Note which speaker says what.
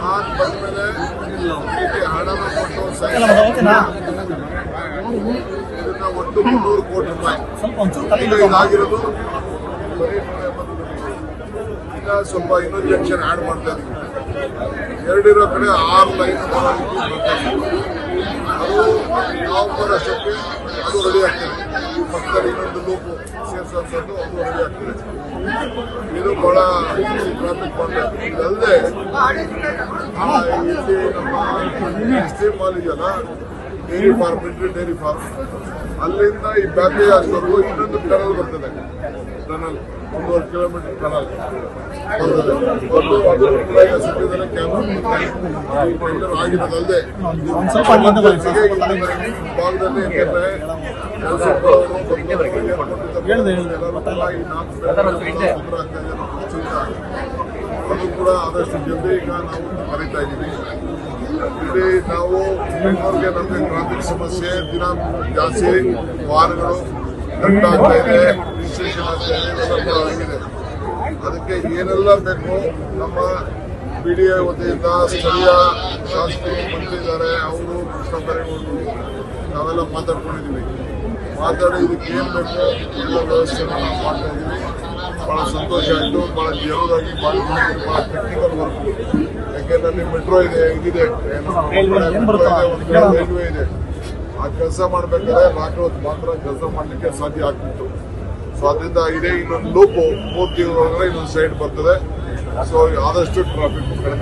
Speaker 1: ನಾನ್ ಬಂದ್ಮೇಲೆ ಇದಕ್ಕೆ ಹಣನ ಕೊಟ್ಟು ಇದನ್ನ ಒಟ್ಟು ಮುನ್ನೂರು ಕೋಟಿ ರೂಪಾಯಿ ಈಗ ಇದಾಗಿರೋದು ಈಗ ಸ್ವಲ್ಪ ಇನ್ನೊಂದು ಜಂಕ್ಷನ್ ಆ್ಯಡ್ ಮಾಡ್ತಾ ಇದ್ದೀವಿ ಎರಡಿರೋ ಕಡೆ ಆರು ಲೈನ್. ಅದು ನವೆಂಬರ್ ಅಷ್ಟಕ್ಕೆ ಅದು ರೆಡಿ ಆಗ್ತದೆ ಈ ಪಕ್ಕದಲ್ಲಿ ಇನ್ನೊಂದು ಲೂಪು ಸೇರ್ಸೋದು, ಅದು ರೆಡಿ ಆಗ್ತದೆ ಇದು ಬಹಳ ಟ್ರಾಫಿಕ್ ಮಾಡಬೇಕು ಇದಲ್ಲದೆ ಆ, ಇಲ್ಲಿ ನಮ್ಮ ಎಕ್ಸ್ಟ್ರೀಮ್ ಮಾಲ್ ಇದೆಯಲ್ಲ dairy farm military dairy farm ಅಲ್ಲಿಂದ ಈ ಬ್ಯಾಕರಿ ಹಾಸ್ವರೆಗೂ ಇನ್ನೊಂದು ಟನಲ್ ಬರ್ತದೆ. ಟನಲ್ ಒಂದೂವರೆ ಕಿಲೋಮೀಟರ್ ಟನಲ್ ಬರ್ತದೆ. ಒಂದು ಅದು ಕೂಡ ಈಗ ಸದ್ಯದಲ್ಲೇ ಕ್ಯಾಮ್ರಾ ಆಗಿರೋದಲ್ಲದೆ
Speaker 2: ಒಂದ್
Speaker 1: ಭಾಗದಲ್ಲಿ ಖರ್ಚಿಂದ ಅದು ಕೂಡ ಆದಷ್ಟು ಜಲ್ದಿ ಈಗ ನಾವು ಕರೀತಾ ಇದ್ದೀವಿ. ಇಲ್ಲಿ ನಾವು ಬೆಂಗಳೂರಿಗೆ ನಮಗೆ ಟ್ರಾಫಿಕ್ ಸಮಸ್ಯೆ, ದಿನ ಜಾಸ್ತಿ ವಾಹನಗಳು ಆಗ್ತಾ ಇದೆ ರಿಜಿಸ್ಟ್ರೇಷನ್ ಆಗ್ತಾ ಇದೆ ಆಗಿದೆ. ಅದಕ್ಕೆ ಏನೆಲ್ಲ ಬೇಕು, ನಮ್ಮ ಬಿ ಡಿ ಎ ವತಿಯಿಂದ ಸ್ಥಳೀಯ ಶಾಸಕರು ಬಂದಿದ್ದಾರೆ, ಅವರು ಕೃಷ್ಣ ಬರೇಗೌಡರು ನಾವೆಲ್ಲ ಮಾತಾಡ್ಕೊಂಡಿದ್ದೀವಿ. ಮಾತಾಡಿ ಇದಕ್ಕೆ ಏನು ಬೇಕು, ಎಲ್ಲ ವ್ಯವಸ್ಥೆ ನಾವು ಮಾಡ್ತಾ ಇದ್ದೀವಿ ಭಾಳ ಸಂತೋಷ ಆಯಿತು ಭಾಳ ಜನರಾಗಿ ಭಾಳ ಭಾಳ ಟೆಕ್ನಿಕಲ್ ಅಲ್ಲಿ ಮೆಟ್ರೋ ಇದೆ ಇದಿದೆ.
Speaker 2: ರೈಲ್ವೆ
Speaker 1: ಇದೆ ಆ ಕೆಲಸ ಮಾಡ್ಬೇಕಾದ್ರೆ ನಾಲ್ಕು ಹೊತ್ತು ಮಾತ್ರ ಕೆಲಸ ಮಾಡ್ಲಿಕ್ಕೆ ಸಾಧ್ಯ ಆಗ್ತಿತ್ತು. ಸೊ ಅದರಿಂದ ಇದೇ ಇನ್ನೊಂದು ಲೂಪ್ ಮೂರು ತಿಂಗಳ ಒಳಗಡೆ ಇನ್ನೊಂದು ಸೈಡ್ ಬರ್ತದೆ. ಸೊ ಆದಷ್ಟು ಟ್ರಾಫಿಕ್ ಕಡಿಮೆ